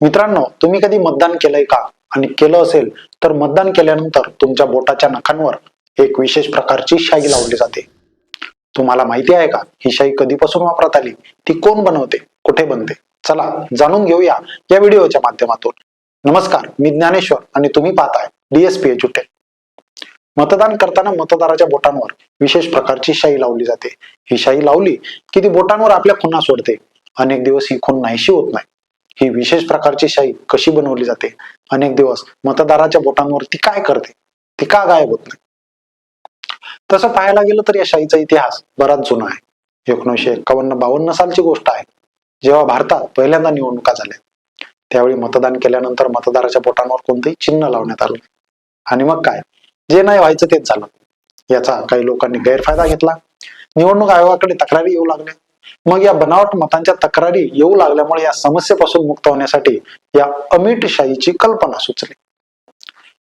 मित्रांनो तुम्ही कधी मतदान केलंय का? आणि केलं असेल तर मतदान केल्यानंतर तुमच्या बोटाच्या नखांवर एक विशेष प्रकारची शाई लावली जाते. तुम्हाला माहिती आहे का? ही शाई कधीपासून वापरात आली? ती कोण बनवते? कुठे बनते? चला जाणून घेऊया या व्हिडिओच्या माध्यमातून. नमस्कार मी ज्ञानेश्वर आणि तुम्ही पाहताय डीएसपी एज्युटेल मतदान करताना मतदाराच्या बोटांवर विशेष प्रकारची शाई लावली जाते. ही शाई लावली की ती बोटांवर आपल्या खुणा सोडते. अनेक दिवस ही खून नाहीशी होत नाही. ही विशेष प्रकारची शाई कशी बनवली जाते? अनेक दिवस मतदाराच्या बोटांवर ती काय करते? ती का गायब होत नाही? तसं पाहायला गेलं तर या शाईचा इतिहास बराच जुना आहे. एकोणीसशे एक्कावन्न बावन्न सालची गोष्ट आहे. जेव्हा भारतात पहिल्यांदा निवडणुका झाल्या त्यावेळी मतदान केल्यानंतर मतदाराच्या बोटांवर कोणतंही चिन्ह लावण्यात आलं आणि मग काय? जे नाही व्हायचं तेच झालं. याचा काही लोकांनी गैरफायदा घेतला. निवडणूक आयोगाकडे तक्रारी येऊ लागल्या. मग या बनावट मतांच्या तक्रारी येऊ लागल्यामुळे या समस्येपासून मुक्त होण्यासाठी या अमिटशाहीची कल्पना सुचली.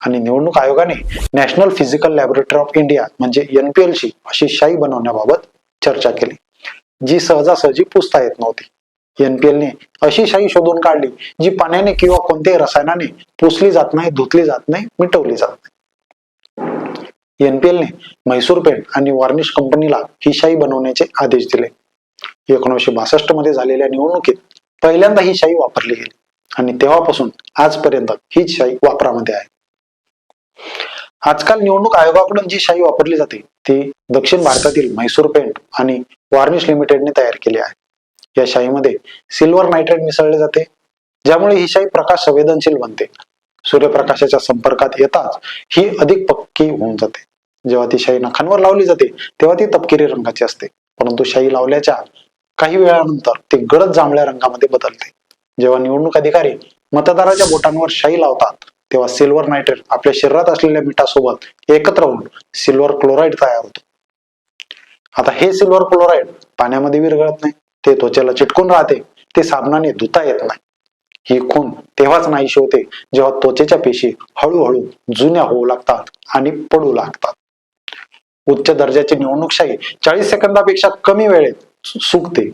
आणि निवडणूक आयोगाने national physical laboratory of India म्हणजे एनपीएलशी अशी शाई बनवण्याबाबत चर्चा केली जी सहजासहजी पुसता येत नव्हती. एनपीएलने अशी शाई शोधून काढली जी पाण्याने किंवा कोणत्याही रसायनाने पुसली जात नाही धुतली जात नाही मिटवली जात नाही. एनपीएलने म्हैसूर पेंट आणि वार्निश कंपनीला ही शाई बनवण्याचे आदेश दिले. एकोणीसशे बासष्टमध्ये झालेल्या निवडणुकीत पहिल्यांदा ही शाई वापरली गेली. आणि तेव्हापासून आजपर्यंत ही शाही वापरामध्ये आहे. आजकाल निवडणूक आयोगाकडून जी शाही वापरली जाते ती दक्षिण भारतातील म्हैसूर पेंट आणि वार्निश लिमिटेडने तयार केली आहे. या शाहीमध्ये सिल्वर नायट्रेट मिसळले जाते ज्यामुळे ही शाई प्रकाश संवेदनशील बनते. सूर्यप्रकाशाच्या संपर्कात येताच ही अधिक पक्की होऊन जाते. जेव्हा ती शाई नखांवर लावली जाते तेव्हा ती तपकिरी रंगाची असते. परंतु शाई लावल्याच्या काही वेळानंतर ते गडद जांभळ्या रंगामध्ये बदलते. जेव्हा निवडणूक अधिकारी मतदाराच्या बोटांवर शाई लावतात तेव्हा सिल्वर नायट्रेट आपल्या शरीरात असलेल्या मिठासोबत एकत्र होऊन सिल्वर क्लोराईड तयार होतो. आता हे सिल्वर क्लोराईड पाण्यामध्ये विरघळत नाही ते त्वचेला चिटकून राहते ते साबणाने धुता येत नाही. ही खून तेव्हाच नाहीशी होते जेव्हा त्वचेच्या पेशी हळूहळू जुन्या होऊ लागतात आणि पडू लागतात. उच्च दर्जाची निवडणूकशाही चाळीस सेकंदापेक्षा कमी वेळेत सुकते.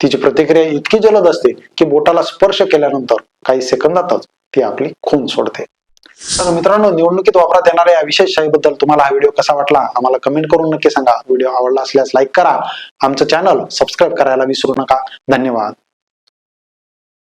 तिची प्रतिक्रिया इतकी जलद असते की बोटाला स्पर्श केल्यानंतर काही सेकंदातच ती आपली खून सोडते. तर मित्रांनो निवडणुकीत वापरात येणाऱ्या या विशेष शाहीबद्दल तुम्हाला हा व्हिडिओ कसा वाटला आम्हाला कमेंट करून नक्की सांगा. व्हिडिओ आवडला असल्यास लाईक करा. आमचं चॅनल सबस्क्राईब करायला विसरू नका. धन्यवाद.